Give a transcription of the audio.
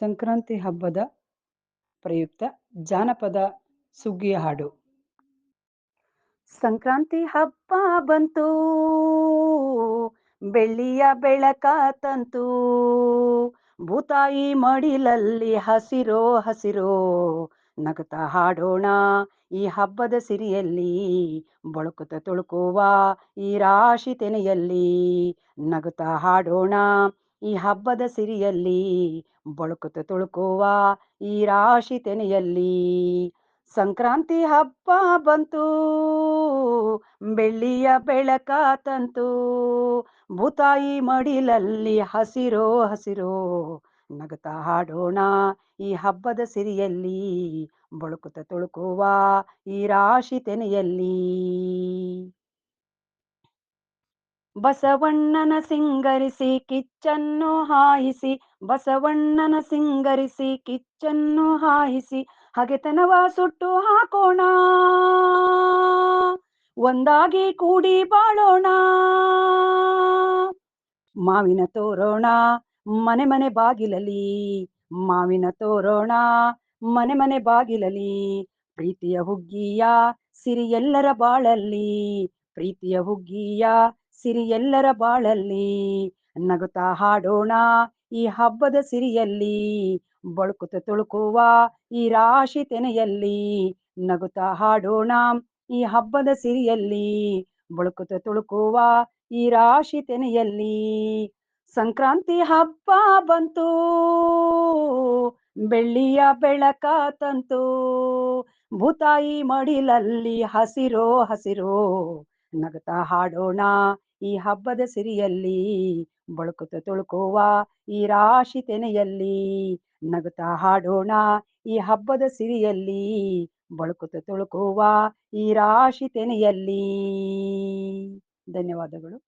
ಸಂಕ್ರಾಂತಿ ಹಬ್ಬದ ಪ್ರಯುಕ್ತ ಜಾನಪದ ಸುಗ್ಗಿಯ ಹಾಡು. ಸಂಕ್ರಾಂತಿ ಹಬ್ಬ ಬಂತು, ಬೆಳ್ಳಿಯ ಬೆಳಕ ತಂತು, ಭೂತಾಯಿ ಮಡಿಲಲ್ಲಿ ಹಸಿರೋ ಹಸಿರೋ ನಗತ ಹಾಡೋಣ, ಈ ಹಬ್ಬದ ಸಿರಿಯಲ್ಲಿ ಬಳುಕುತ ತುಳುಕುವ ಈ ರಾಶಿ ತೆನೆಯಲ್ಲಿ ನಗುತ್ತಾ ಹಾಡೋಣ. ಈ ಹಬ್ಬದ ಸಿರಿಯಲ್ಲಿ ಬಳುಕುತ ತುಳುಕುವ ಈ ರಾಶಿ ತೆನೆಯಲ್ಲಿ ಸಂಕ್ರಾಂತಿ ಹಬ್ಬ ಬಂತು, ಬೆಳ್ಳಿಯ ಬೆಳಕ ತಂತು, ಭೂತಾಯಿ ಮಡಿಲಲ್ಲಿ ಹಸಿರೋ ಹಸಿರೋ ನಗತ ಹಾಡೋಣ. ಈ ಹಬ್ಬದ ಸಿರಿಯಲ್ಲಿ ಬಳುಕುತ ತುಳುಕುವ ಈ ರಾಶಿ ತೆನೆಯಲ್ಲಿ ಬಸವಣ್ಣನ ಸಿಂಗರಿಸಿ ಕಿಚ್ಚನ್ನು ಹಾಯಿಸಿ, ಬಸವಣ್ಣನ ಸಿಂಗರಿಸಿ ಕಿಚ್ಚನ್ನು ಹಾಯಿಸಿ, ಹಗೆತನವ ಸುಟ್ಟು ಹಾಕೋಣ. ಒಂದಾಗಿ ಕೂಡಿ ಬಾಳೋಣ. ಮಾವಿನ ತೋರೋಣ ಮನೆ ಮನೆ ಬಾಗಿಲಲಿ ಮಾವಿನ ತೋರೋಣ ಮನೆ ಮನೆ ಬಾಗಿಲಲಿ ಪ್ರೀತಿಯ ಹುಗ್ಗಿಯ ಸಿರಿ ಎಲ್ಲರ ಬಾಳಲ್ಲಿ. ಪ್ರೀತಿಯ ಹುಗ್ಗಿಯ ಸಿರಿ ಎಲ್ಲರ ಬಾಳಲ್ಲಿ, ನಗುತ್ತಾ ಹಾಡೋಣ ಈ ಹಬ್ಬದ ಸಿರಿಯಲ್ಲಿ. ಬಳುಕುತ ತುಳುಕುವ ಈ ರಾಶಿ ತೆನೆಯಲ್ಲಿ, ನಗುತ್ತಾ ಹಾಡೋಣ ಈ ಹಬ್ಬದ ಸಿರಿಯಲ್ಲಿ. ಬಳುಕುತ ತುಳುಕುವ ಈ ರಾಶಿ ತೆನೆಯಲ್ಲಿ, ಸಂಕ್ರಾಂತಿ ಹಬ್ಬ ಬಂತು, ಬೆಳ್ಳಿಯ ಬೆಳಕ ತಂತು, ಭೂತಾಯಿ ಮಡಿಲಲ್ಲಿ ಹಸಿರೋ ಹಸಿರೋ ನಗುತ್ತಾ ಹಾಡೋಣ, ಈ ಹಬ್ಬದ ಸಿರಿಯಲ್ಲಿ ಬಳುಕುತ ತುಳುಕುವ ಈ ರಾಶಿ ತೆನೆಯಲ್ಲಿ ನಗುತ್ತಾ ಹಾಡೋಣ, ಈ ಹಬ್ಬದ ಸಿರಿಯಲ್ಲಿ ಬಳುಕುತ ತುಳುಕುವ ಈ ರಾಶಿ ತೆನೆಯಲ್ಲಿ. ಧನ್ಯವಾದಗಳು.